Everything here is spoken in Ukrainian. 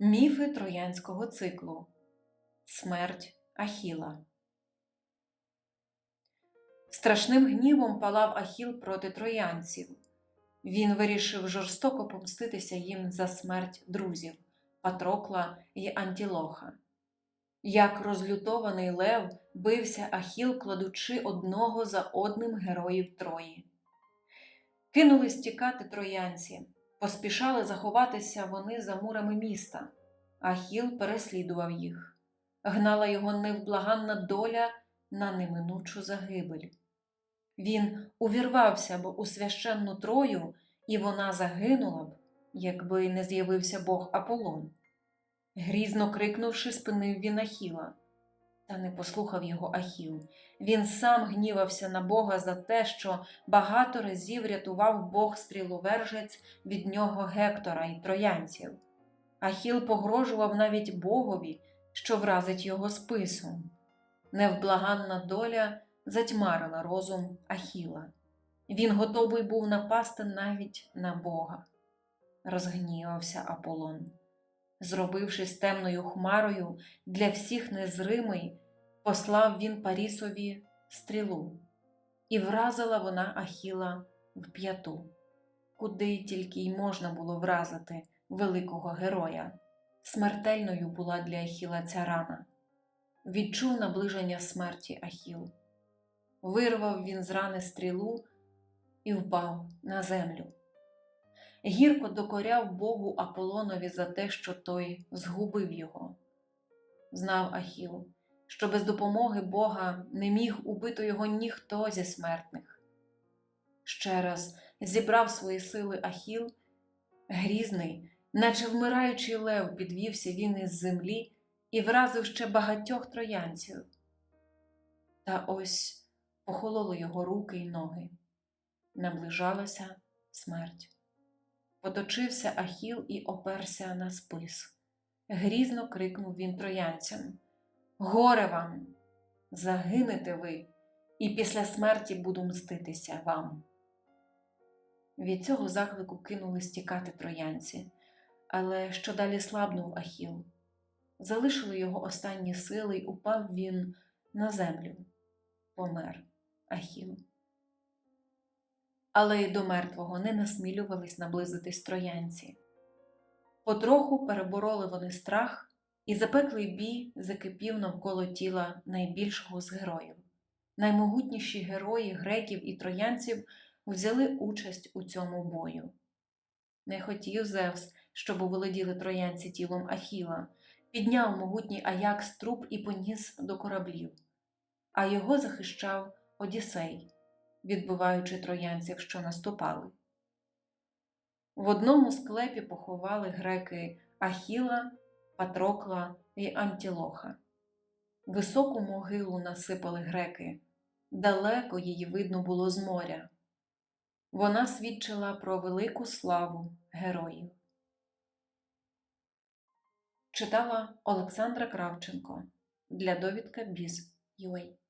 Міфи троянського циклу Смерть Ахіла. Страшним гнівом палав Ахіл проти троянців. Він вирішив жорстоко помститися їм за смерть друзів Патрокла і Антілоха. Як розлютований лев бився Ахіл, кладучи одного за одним героїв Трої. Кинулись тікати троянці, поспішали заховатися вони за мурами міста. Ахіл переслідував їх. Гнала його невблаганна доля на неминучу загибель. Він увірвався б у священну Трою, і вона загинула б, якби не з'явився бог Аполлон. Грізно крикнувши, спинив він Ахіла. Та не послухав його Ахіл. Він сам гнівався на Бога за те, що багато разів рятував Бог стріловержець від нього Гектора і троянців. Ахіл погрожував навіть Богові, що вразить його списом. Невблаганна доля затьмарила розум Ахіла. Він готовий був напасти навіть на Бога. Розгнівався Аполлон. Зробившись темною хмарою для всіх незримий, послав він Парісові стрілу, і вразила вона Ахіла в п'яту, куди тільки й можна було вразити великого героя. Смертельною була для Ахіла ця рана. Відчув наближення смерті Ахіл. Вирвав він з рани стрілу і впав на землю. Гірко докоряв Богу Аполлонові за те, що той згубив його. Знав Ахіл, що без допомоги Бога не міг убити його ніхто зі смертних. Ще раз зібрав свої сили Ахіл, грізний, наче вмираючий лев, підвівся він із землі і вразив ще багатьох троянців. Та ось похололи його руки й ноги. Наближалася смерть. Поточився Ахіл і оперся на спис. Грізно крикнув він троянцям: Горе вам! Загинете ви, і після смерті буду мститися вам. Від цього заклику кинулись тікати троянці, але що далі слабнув Ахіл. Залишили його останні сили, й упав він на землю. Помер Ахіл. Але й до мертвого не насмілювались наблизитись троянці. Потроху перебороли вони страх, і запеклий бій закипів навколо тіла найбільшого з героїв. Наймогутніші герої греків і троянців взяли участь у цьому бою. Не хотів Зевс, щоб володіли троянці тілом Ахіла, підняв могутній Аякс труп і поніс до кораблів, а його захищав Одіссей, відбиваючи троянців, що наступали. В одному склепі поховали греки Ахіла, Патрокла і Антілоха. Високу могилу насипали греки, далеко її видно було з моря. Вона свідчила про велику славу героїв. Читала Олександра Кравченко для довідка Біз.UA